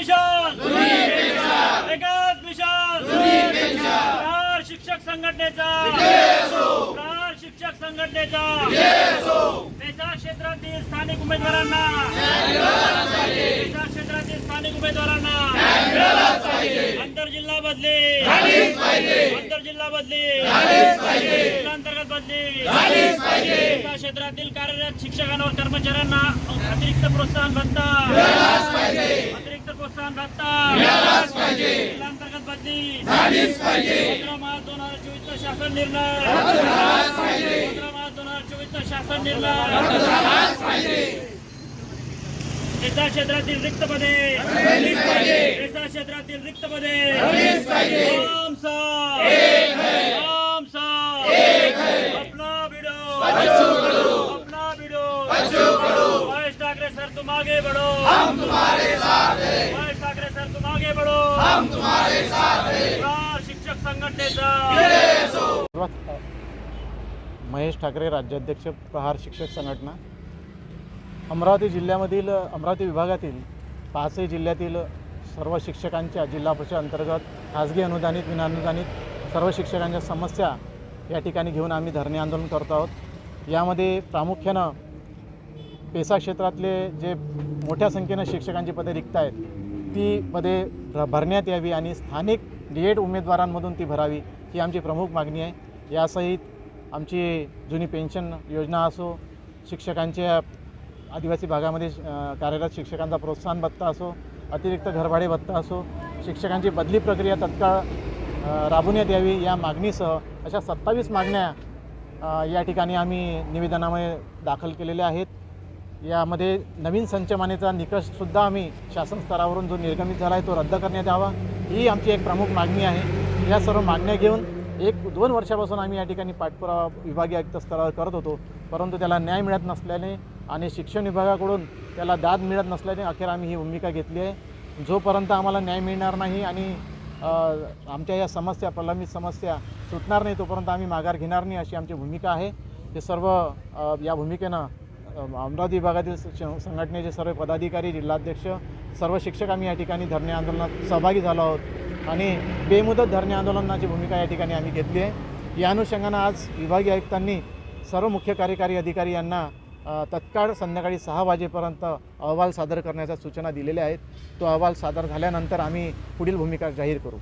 Mission! एकच mission! प्रहार शिक्षक संघटनेचा! प्रहार शिक्षक संघटनेचा! पेसा क्षेत्रातील स्थानिक उमेदवारांना! क्षेत्रातील स्थानिक उमेदवारांना! आंतरजिल्हा बदली! आंतरजिल्हा बदली! बदली पेसा क्षेत्रातील कार्यरत शिक्षकांवर कर्मचाऱ्यांना अतिरिक्त प्रोत्साहन भत्ता. अतिरिक्त प्रोत्साहन भत्ता. जिल्हांतर्गत बदली. पंधरा मार्च दोन हजार चोवीसचा शासन निर्णय. पंधरा मार्च दोन हजार चोवीसचा शासन निर्णय. एका क्षेत्रातील रिक्त पदे. क्षेत्रातील रिक्त पदे. ओम सा ओम सा अपना भिड़ो अपना भिड़ो महेश ठाकरे सर तुम आगे बढ़ो। हम तुम्हारे साथ हैं। महेश ठाकरे सर तुम आगे बढ़ो। हम तुम्हारे साथ हैं। शिक्षक संघटनेचा महेश ठाकरे राज्याध्यक्ष प्रहार शिक्षक संघटना। अमरावती जिल्ह्यामधील अमरावती विभागातील पाचही जिल्ह्यातील सर्व शिक्षकांच्या जिल्हा परिषद अंतर्गत खाजगी अनुदानित विनानुदानित सर्व शिक्षकांच्या समस्या या ठिकाणी घेऊन आम्ही धरणे आंदोलन करतो आहोत. यामध्ये प्रामुख्यानं पेसा क्षेत्रातले जे मोठ्या संख्येनं शिक्षकांची पदे रिक्त आहेत ती पदे भरण्यात यावी आणि स्थानिक डी एड उमेदवारांमधून ती भरावी ही आमची प्रमुख मागणी आहे. यासहित आमची जुनी पेन्शन योजना असो शिक्षकांच्या आदिवासी भागामध्ये कार्यरत शिक्षकांचा प्रोत्साहन भत्ता असो अतिरिक्त घरभाडे भत्ता असो शिक्षकांची बदली प्रक्रिया तत्काळ राबवण्यात यावी या मागणीसह अशा सत्तावीस मागण्या या ठिकाणी आम्ही निवेदनामध्ये दाखल केलेल्या आहेत. यामध्ये नवीन संचमानेचा निकषसुद्धा आम्ही शासन स्तरावरून जो निर्गमित झाला आहे तो रद्द करण्यात यावा ही आमची एक प्रमुख मागणी आहे. या सर्व मागण्या घेऊन एक दोन वर्षापासून आम्ही या ठिकाणी पाठपुरावा विभागीय आयुक्त स्तरावर करत होतो परंतु त्याला न्याय मिळत नसल्याने आणि शिक्षण विभागाकडून त्याला दाद मिळत नसल्याने अखेर आम्ही ही भूमिका घेतली आहे. जोपर्यंत आम्हाला न्याय मिळणार नाही आणि आमच्या या समस्या प्रलंबित समस्या सुटणार नाही तोपर्यंत आम्ही माघार घेणार नाही अशी आमची भूमिका आहे. ते सर्व या भूमिकेनं अमरावती विभागातील श- संघटनेचे सर्व पदाधिकारी जिल्हाध्यक्ष सर्व शिक्षक आम्ही या ठिकाणी धरणे आंदोलनात सहभागी झालो आहोत. आणि बेमुदत धरणे आंदोलनाची भूमिका या ठिकाणी आम्ही घेतली आहे. या अनुषंगानं आज विभागीय आयुक्तांनी सर्व मुख्य कार्यकारी अधिकारी यांना तत्काळ संध्याकाळी सहा वाजेपर्यंत अहवाल सादर करण्याच्या सूचना दिलेल्या आहेत. तो अहवाल सादर झाल्यानंतर आम्ही पुढील भूमिका जाहीर करू.